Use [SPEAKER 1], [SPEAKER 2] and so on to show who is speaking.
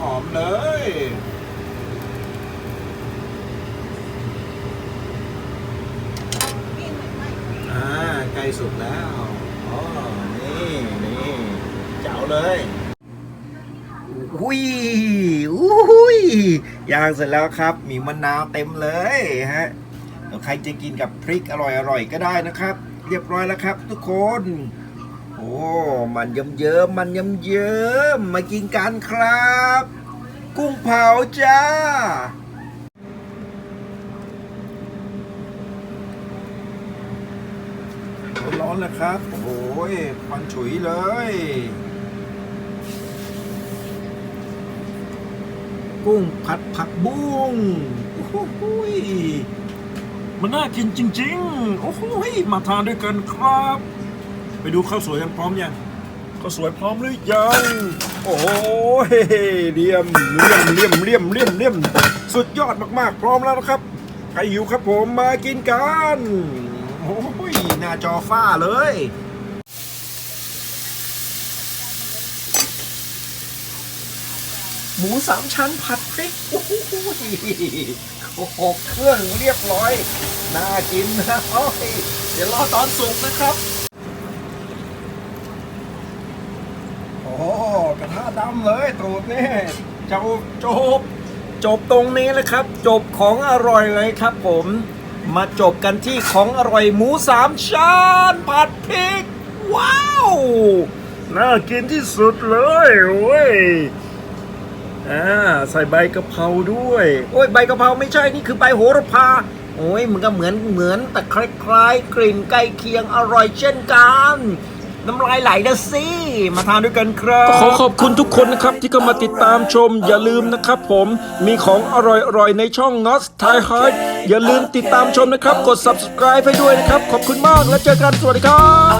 [SPEAKER 1] หอมเลย อ่าใกล้สุกแล้วอ๋อนี่นี่เจ๋วเลยอุ้ยอุ้ยย่างเสร็จแล้วครับ มีมะนาวเต็มเลยฮะใครจะกินกับพริกอร่อยๆก็ได้นะครับ เรียบร้อยแล้วครับทุกคน โอ้ มันเยิ้มๆมันเยิ้มๆมมากินกันครับ กุ้งเผาจ้า ร้อนแล้วครับ โอ้ยควันฉุยเลยกุ้งผัดผักบุ้งโอ้โหมันน่ากินจริง ๆ โอ้โหมาทานด้วยกันครับ ไปดูข้าวสวยกันพร้อมยังข้าวสวยพร้อมหรือยัง โอ้ยเลี่ยมเลี่ยมเลี่ยมเลี่ยมเลี่ยมเลี่ยมสุดยอดมากๆ พร้อมแล้วนะครับใครหิวครับผมมากินกันโอ้ยหน้าจอฟ้าเลยหมูสามชั้นผัดพริกโอ้โหโอ้โหเครื่องเรียบร้อย น่ากินนะโอ้ยเดี๋ยวรอตอนสุกนะครับ โอ้กระทะ ดำเลยตูดนี่จ้าจบจบตรงนี้เลยครับ จบของอร่อยเลยครับผม มาจบกันที่ของอร่อยหมูสามชั้นผัดพริก ว้าว น่ากินที่สุดเลยเว้ยอ่าใส่ใบกะเพราด้วย โอ้ยใบกะเพราไม่ใช่นี่คือใบโหระพาโอ้ยมันก็เหมือนเหมือนแต่คล้ายๆกลิ่นใกล้เคียงอร่อยเช่นกัน น้ำลายไหลนะสิมาทานด้วยกันครับ
[SPEAKER 2] ขอขอบคุณทุกคนนะครับที่เข้ามาติดตามชม อย่าลืมนะครับผมมีของอร่อยๆ ในช่อง n o t Thai Heart อย่าลืมติดตามชมนะครับ กด subscribe ให้ด้วยนะครับ ขอบคุณมากแล้วเจอกันสวัสดีครับ